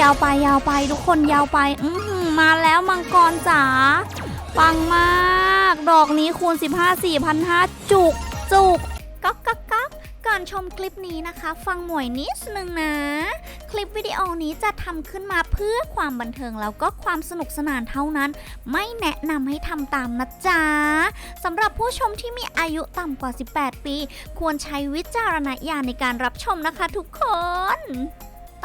ยาวไปยาวไปทุกคนยาวไป อืมาแล้วมังกรจ๋าปังมาก ดอกนี้คูณ 15 4,500จุกจุกก๊อกก๊อกก๊อกก่อนชมคลิปนี้นะคะ ฟังหมวยนิดนึงนะ คลิปวิดีโอนี้จะทำขึ้นมาเพื่อความบันเทิงแล้วก็ความสนุกสนานเท่านั้น ไม่แนะนำให้ทำตามนะจ๊ะสำหรับผู้ชมที่มีอายุต่ำกว่า 18 ปี ควรใช้วิจารณญาณในการรับชมนะคะทุกคน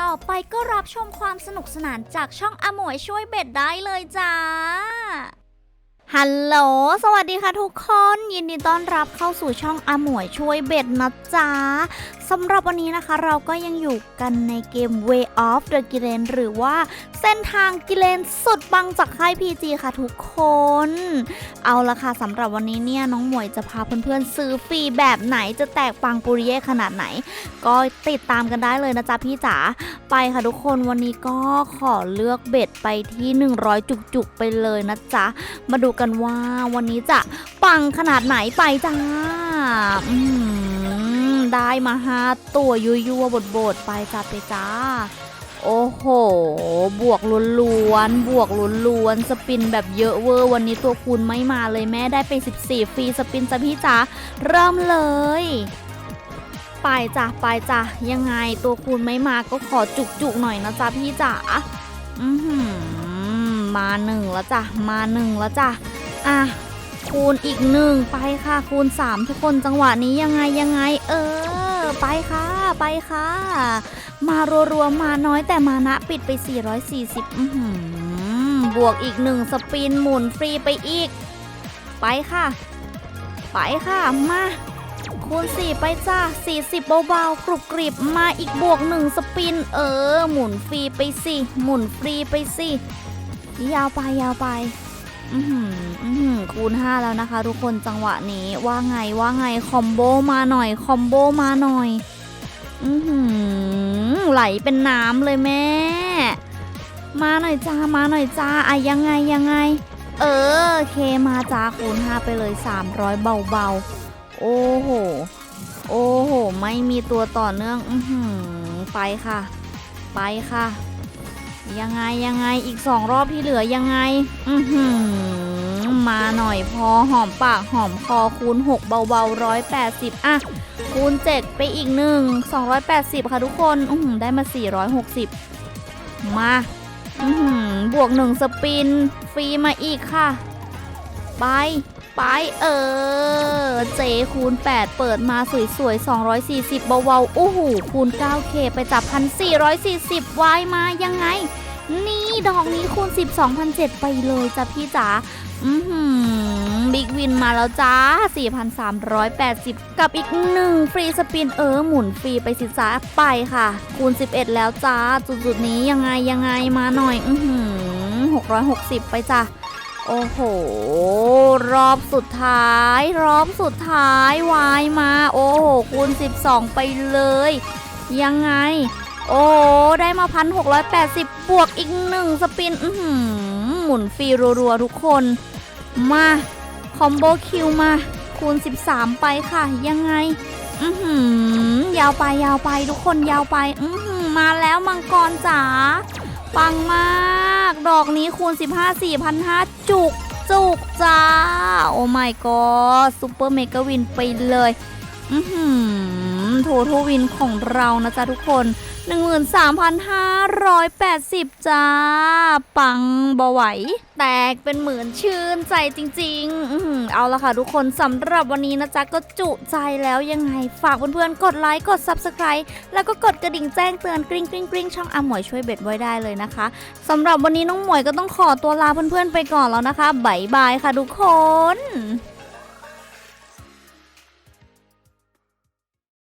ต่อไปก็รับชมความสนุกสนานจากช่องอมวยช่วยเบ็ดได้เลยจ้า ฮัลโหล สวัสดีค่ะทุกคน ยินดีต้อนรับเข้าสู่ช่องอมวยช่วยเบ็ดนะจ๊ะสำหรับวันนี้นะคะเราก็ยังอยู่กันในเกม Way of the g i l e n หรือว่าเส้นทางกิเลนสุดปังจากค่าย PG ค่ะทุกคน เอาละค่ะสำหรับวันนี้เนี่ยน้องหมวยจะพาเพื่อนๆซื้อฟรีแบบไหนจะแตกปังปุริเย่ขนาดไหน ก็ติดตามกันได้เลยนะจ๊ะพี่จ๋าไปค่ะทุกคนวันนี้ก็ขอเลือกเบ็ดไปที่ 100 จุกๆไปเลยนะจ๊ะมาดูกันว่าวันนี้จะปังขนาดไหนไปจ้าอืม ได้มาหาตัวยั่วๆบดๆไปจ้าไปจ้า โอ้โห บวกล้วนๆ บวกล้วนๆ สปินแบบเยอะเวอร์ วันนี้ตัวคูณไม่มาเลยแม่ได้ไป 14 ฟรีสปินจ้ะพี่จ๋า เริ่มเลย ไปจ้ะไปจ้ะ ยังไงตัวคูณไม่มาก็ขอจุกๆหน่อยนะจ๊ะพี่จ๋า อือหือมาหนึ่งแล้วจ้ะ มาหนึ่งแล้วจ้ะ อะ คูณอีกหนึ่งไปค่ะคูณ 3 ทุกคนจังหวะนี้ยังไงยังไง เออ ไปค่ะ ไปค่ะ มารัวๆมาน้อยแต่มานะปิดไป 440อืบวกอีกหนึ่งสปินหมุนฟรีไปอีก ไปค่ะ ไปค่ะ มาคูณ 4 ไปจ้า 40 เบาๆกรุบกริบมาอีกบวก1สปิน เออ หมุนฟรีไปสิ หมุนฟรีไปสิ ยาวไปยาวไป อือหืออื้อหือคูณ5แล้วนะคะ ทุกคนจังหวะนี้ว่าไงว่าไงคอมโบมาหน่อยคอมโบมาหน่อย อือหือไหลเป็นน้ำเลยแม่ มาหน่อยจ้ามาหน่อยจ้าอะยังไงยังไง เออเคมาจ้าคูณ5ไปเลย 300 เบาๆ โอ้โห โอ้โห ไม่มีตัวต่อเนื่อง อือหือไปค่ะ ไปค่ะ ยังไงยังไงอีกสองรอบที่เหลือยังไง อือหือมาหน่อยพอหอมปากหอมคอคูณ 6 เบาๆร้อยแปดสิบอะ คูณ 7 ไปอีกหนึ่ง280ค่ะทุกคนอือได้มา460มาอือหือบวก1สปิน ฟรีมาอีกค่ะ ไป ไปเออ เจคูณ 8 เปิดมาสวยๆ 240เบาๆโอ้โหคูณ 9K ไปจับ 1,440วายมายังไง นี่ดอกนี้คูณ 12,007ไปเลยจ้ะพี่จ๋าอือหือบิ๊กวินมาแล้วจ้า 4,380 กับอีกหนึ่งฟรีสปินเออ หมุนฟรีไปสิจ้าไปค่ะ คูณ 11 แล้วจ้า จุดๆนี้ยังไงยังไงมาหน่อย อือหือ660 ไปจ้ะ โอ้โห รอบสุดท้าย รอบสุดท้ายวายมา โอ้โห คูณ 12 ไปเลย ยังไง โอ้ได้มาพันหกร้อยแปดสิบบวกอีกหนึ่งสปินอือหือหมุนฟรีรัวๆ ทุกคน มา คอมโบคิวมา คูณ 13 ไปค่ะ ยังไง อืยาวไปยาวไปทุกคนยาวไป อืมาแล้วมังกรจ๋า ปังมาก ดอกนี้คูณ 15 4,500จุกจุกจ้า โอ้ my god ซูเปอร์เมกะวินไปเลย อือหือ โททวินของเรานะจ๊ะทุกคน 13,580 จ้า ปังบ่ไหว แตกเป็นหมื่นชื่นใจจริงๆอเอาละค่ะทุกคนสำหรับวันนี้นะจ๊ะ ก็จุใจแล้วยังไง ฝากเพื่อนๆ กดไลค์ กด Subscribe แล้วก็กดกระดิ่งแจ้งเตือนกริ๊งกริ๊งกริ๊งช่องอาหมวยช่วยเบ็ดไว้ได้เลยนะคะสำหรับวันนี้น้องหมวยก็ต้องขอตัวลาเพื่อนๆไปก่อนแล้วนะคะบ๊ายบายค่ะทุกคน